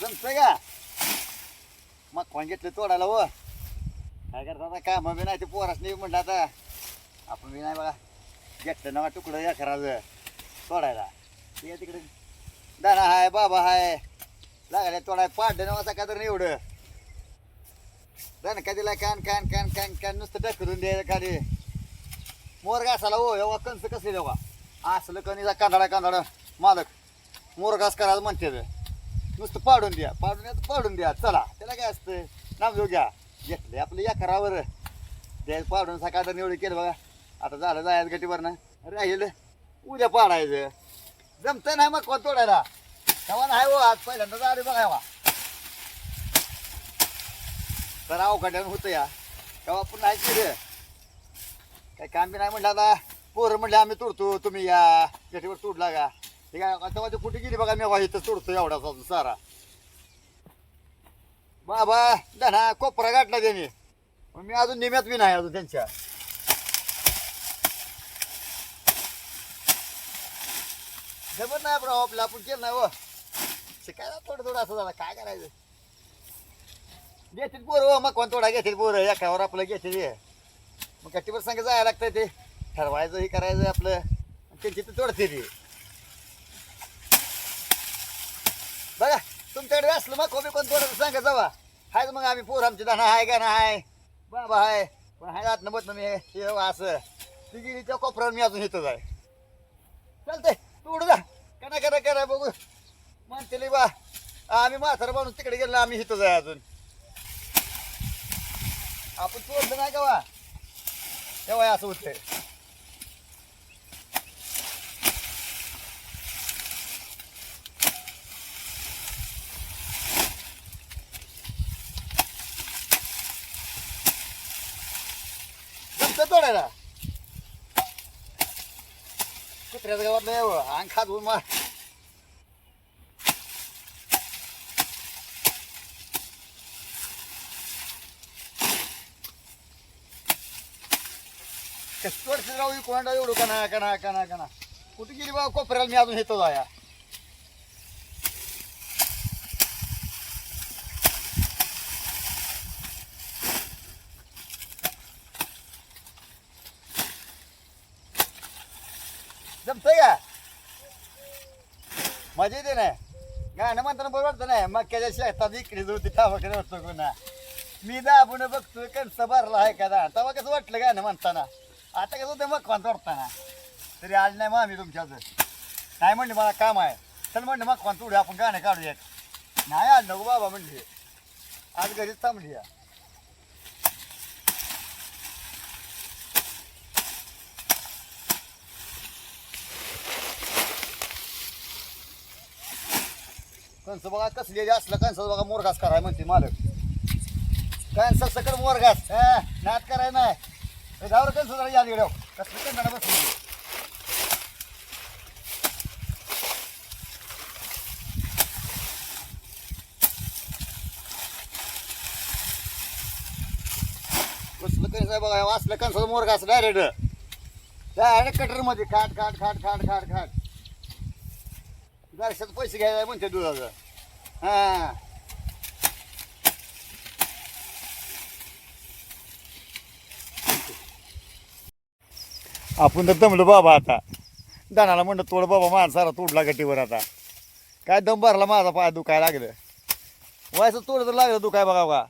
जमतंय का? मग कोण घेतलं तोडायला व काय करता आता? काम बी नाही ते पोरास नाही म्हणलं आता. आपण बी नाही बघा. घेतलं ना तुकडं या खराचं तोडायला. ते तिकडे. दाना हाय बाबा हाय. लागले तोडाय पाडलं ना का तर नाही एवढं. दाना का दिला कान कान कान कान कान नुसतं ढकलून द्यायचं खाली. मोर घासाला हो एवढा कंस कसले देवा असलं कणीचा कांदाडा कांदाडा. मालक मोर घास करायला म्हणते नुसतं पाडून द्या पाडून द्या तर पाडून द्या. चला त्याला काय असतं? नाम घेऊ घ्या. घेतले आपलं या करावर ते पाडून सकाळ निवडी केलं बघा. आता झालं जायचं गटीवर ना राहील उद्या पाडायचं. जमतं नाही मग कोण तोडायला? तेव्हा नाही हो आज पहिल्यांदा झाले बघा तर अवघड्यानं होतं या. तेव्हा आपण नाही केलं. काय काम बी नाही म्हटलं आता. पोरं म्हणले आम्ही तोडतो तुम्ही या. गटीवर तोडला का? ठीक आहे तेव्हा ते कुठे गेली बघा मी इथं सोडतो एवढा सारा. बाबा धना कोपरा गाठला त्याने. मी अजून निम्यात बी नाही अजून त्यांच्या. जमत नाही बरं आपला आपण केलं नाही व शिकायला थोडं थोडं असं झालं काय करायचं? घेतील पोरं हो, मग कोण थोडा घेतील पोरं एकावर आपलं घेतील हे. मग गट्टीवर संग जायला लागतं ते. ठरवायचं हे करायचं आपलं. त्यांची ते तोडते ती बघा तुमच्याकडे असलं मग कोबी कोण थोडं सांगा जावा. हाय मग आम्ही पोर आमची दाना हाय का नाही? बाबा हाय. पण हाय जात नमत मी हे हो असं. ती गेली त्या कोपऱ्यावर मी अजून येतो जाय चालतंय तू उडू जा. करा करा करा बघू. म्हणते बा. आम्ही म्हातारा माणूस तिकडे गेलो आम्ही हिथं जाय अजून. आपण तोडलं नाही का वा तेव्हा असं होतंय. करायला तोडायला गावात नाही यावं अंग खात होऊन मार कसं राहू कोणाला एवढं कणा कणा कणा कणा. कुठे गेली बा कोपऱ्याला मी अजून येतो जाया. जमतंय का? मजा येते ना? गाणं म्हणताना बरोबर वाटतं नाही मक्याच्या शेतात इकडे होती वगैरे वाटतो गुन्हा मी दाबून बघतोय कंस भरला आहे का दा तेव्हा कसं वाटलं गाणं म्हणताना? आता कसं होतं मग कोण तोडताना? तरी आज नाही मग आम्ही तुमच्याच नाही म्हणले मला काम आहे. चल म्हणलं मग कोण तोडू आपण गाणं काढूयात. नाही आज नको बाबा म्हणले. आज घरीच थांबली या. कंस बघा कसलेली असलं कंस बघा मोरघास कराय म्हणते मालक. कंस सकड मोरघास हा नात कराय नाही जावर कंस जरा या गेलो कसलं कंदाना बसली कसलं कंस बघा वाचलं कंस मोरघास डायरेक्ट. डायरेक्ट कटरमध्ये खाट खाट खाट खाट खाट खाट. दर्शक पैसे घ्यायला म्हणते दुधाचं. हा. आपण तर दमलो बाबा आता. दानाला म्हणलं तोड बाबा माणसाला सारा तोडला गटीवर आता. काय दम भरला माझा पाय दुखाय लागलं. व्हायचं तोड तर लागलं दुखाय बघा बघा.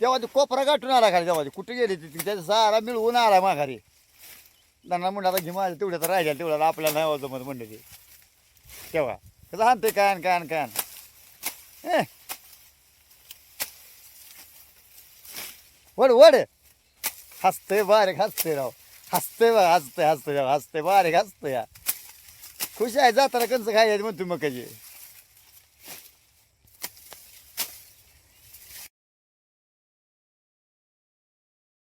तेव्हा ते कोपरा गाठून आला खाली तेव्हा. कुठे गेली ती? त्याचा सारा मिळवून आला माघारी. दानाला म्हणलं आता घे माझ्या तेवढ्या तर राहिल्या तेवढ्या आपल्याला नाही जमत म्हणलं ते. तेव्हा. कसं हाणते कान कान कान. ए. वड वड. हसते बारीक हसते राव. हसते बा हसते हसते राव. हसते बारीक हसते या. खुश आहे जाताना कंस खायचं म्हणतो मग कधी